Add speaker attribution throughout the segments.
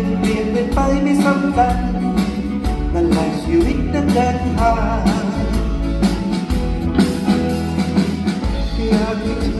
Speaker 1: เปลี่ยนเปลี่ยนเป็นไปไม่ซ้ำกันนั่นแหละชีวิตนักเดินทางอยากให้เธอ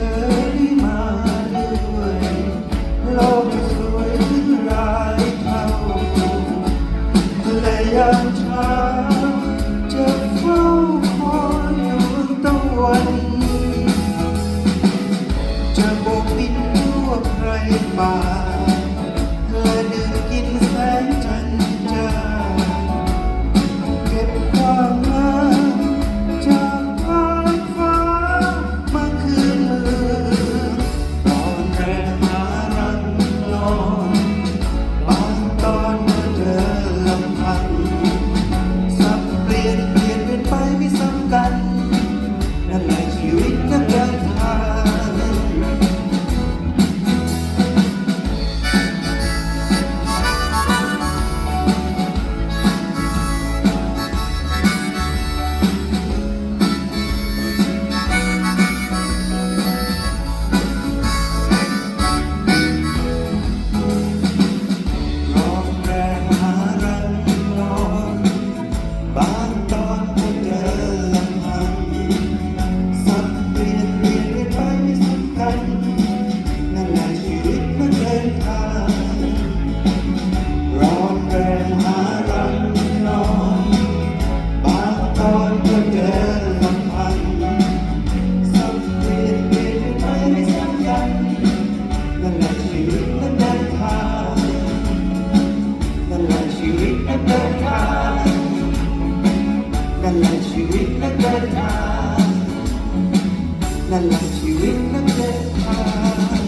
Speaker 1: นั่นหละชีวิตนักเดินทาง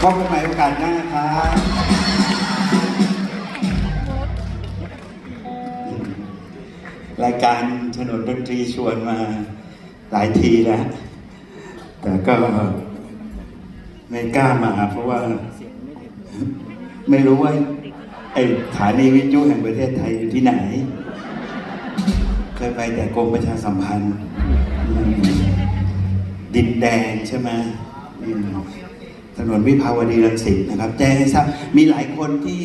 Speaker 1: พบกัน
Speaker 2: ใหม่โอกาสหน้าครับรายการถนนดนตรีชวนมาหลายทีแล้ว แต่ก็ไม่กล้ามาเพราะว่า ไม่รู้ว่า ไอ้ฐานีวิทยุแห่งประเทศไทยอยู่ที่ไหน เคยไปแต่กรมประชาสัมพันธ์ ดินแดงใช่ไหมถนนวิภาวดีรังสิตนะครับ แจ้งให้ทราบมีหลายคนที่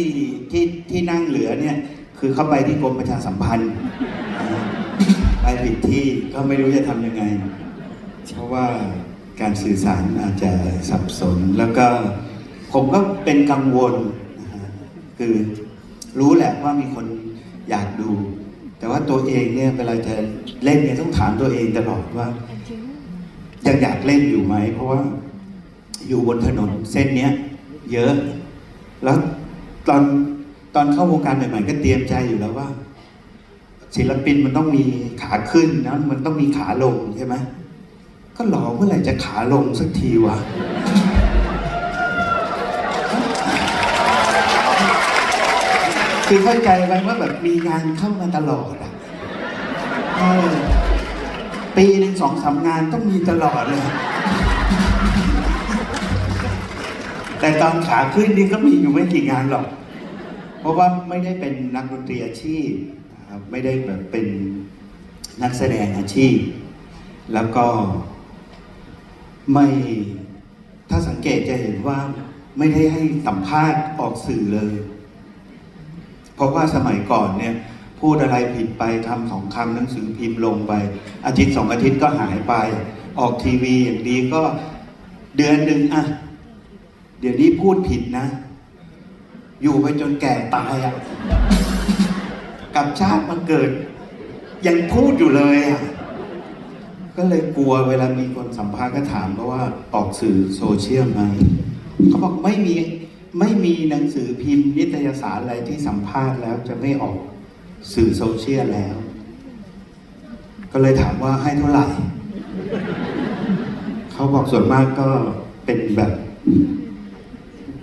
Speaker 2: ที่ที่นั่งเหลือเนี่ย คือเข้าไปที่กรมประชาสัมพันธ์ ไปผิดที่ก็ไม่รู้จะทำยังไง เพราะว่าการสื่อสารอาจจะสับสน แล้วก็ผมก็เป็นกังวล คือรู้แหละว่ามีคนอยากดู แต่ว่าตัวเองเนี่ยเวลาจะเล่นเนี่ยต้องถามตัวเองตลอดว่า ยังอยากเล่นอยู่ไหม เพราะว่าอยู่บนถนนเส้นเนี้ย เยอะ แล้วตอนตอนเข้าวงการใหม่ๆก็เตรียมใจอยู่แล้วว่า ศิลปินมันต้องมีขาขึ้นนะมันต้องมีขาลงใช่ไหมก็รอเมื่อไหร่จะขาลงสักทีวะ คือเข้าใจไว้ว่าแบบมีงานเข้ามาตลอดอะเออปีหนึ่งสองสามงานต้องมีตลอดเลย แต่ตอนขาขึ้นนี่ก็มีอยู่ไม่กี่งานหรอก เพราะว่าไม่ได้เป็นนักดนตรีอาชีพไม่ได้แบบเป็นนักแสดงอาชีพ แล้วก็ไม่ถ้าสังเกตจะเห็นว่าไม่ได้ให้สัมภาษณ์ออกสื่อเลย เพราะว่าสมัยก่อนเนี่ยพูดอะไรผิดไปทำสองคำหนังสือพิมพ์ลงไป อาทิตย์สองอาทิตย์ก็หายไป ออกทีวีอย่างดีก็เดือนหนึ่งอะเดี๋ยวนี้พูดผิดนะ อยู่ไปจนแก่ตายอะกับชาติมาเกิด ยังพูดอยู่เลยอะก็เลยกลัวเวลามีคนสัมภาษณ์ก็ถามเพราะว่าออกสื่อโซเชียลไหมเขาบอกไม่มี ไม่มีหนังสือพิมพ์นิตยสารอะไรที่สัมภาษณ์แล้วจะไม่ออกสื่อโซเชียลแล้ว ก็เลยถามว่าให้เท่าไหร่ เขาบอกส่วนมากก็เป็นแบบ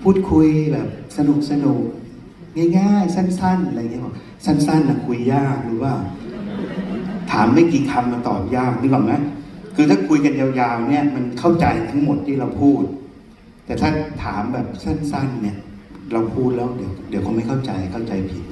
Speaker 2: พูดคุยแบบสนุกสนุกง่าย ๆ สั้น ๆ อะไรเงี้ยบอกสั้นๆนะคุยยากหรือว่า ถามไม่กี่คำมาตอบยากนึกออกไหมคือถ้าคุยกันยาวๆเนี่ยมันเข้าใจทั้งหมดที่เราพูด แต่ถ้าถามแบบสั้นๆเนี่ย เราพูดแล้วเดี๋ยวเดี๋ยวเขาไม่เข้าใจเข้าใจผิด